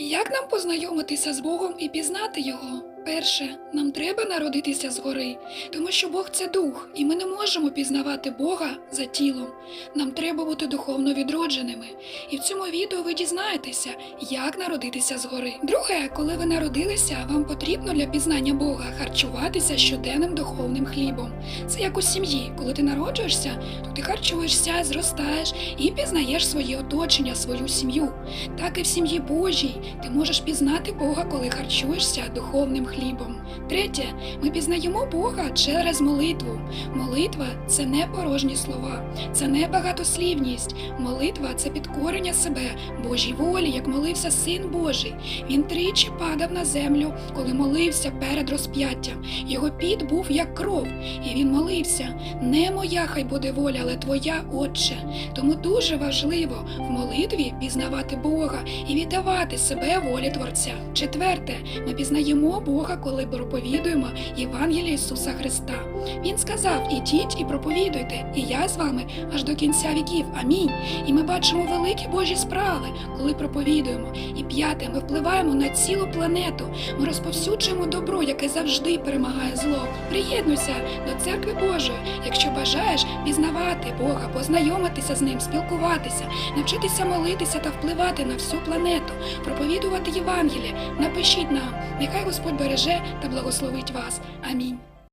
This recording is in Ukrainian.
Як нам познайомитися з Богом і пізнати Його? Перше, нам треба народитися згори, тому що Бог це дух, і ми не можемо пізнавати Бога за тілом. Нам треба бути духовно відродженими. І в цьому відео ви дізнаєтеся, як народитися згори. Друге, коли ви народилися, вам потрібно для пізнання Бога харчуватися щоденним духовним хлібом. Це як у сім'ї. Коли ти народжуєшся, то ти харчуєшся, зростаєш і пізнаєш своє оточення, свою сім'ю. Так і в сім'ї Божій ти можеш пізнати Бога, коли харчуєшся духовним хлібом. Третє, ми пізнаємо Бога через молитву. Молитва це не порожні слова, це не багатослівність. Молитва це підкорення себе Божій волі, як молився Син Божий. Він тричі падав на землю, коли молився перед розп'яттям. Його піт був як кров, і він молився: не моя хай буде воля, але твоя, Отче. Тому дуже важливо в молитві пізнавати Бога і віддавати себе волі Творця. Четверте, ми пізнаємо Бога, коли проповідуємо Євангеліє Ісуса Христа. Він сказав: Ідіть і проповідуйте, і я з вами аж до кінця віків. Амінь. І ми бачимо великі Божі справи, коли проповідуємо. І п'яте, ми впливаємо на цілу планету. Ми розповсюджуємо добро, яке завжди перемагає зло. Приєднуйся до церкви Божої, якщо бажаєш пізнавати Бога, познайомитися з ним, спілкуватися, навчитися молитися та впливати на всю планету, проповідувати Євангеліє. Напишіть нам, нехай Господь береже та благословить вас. Амінь.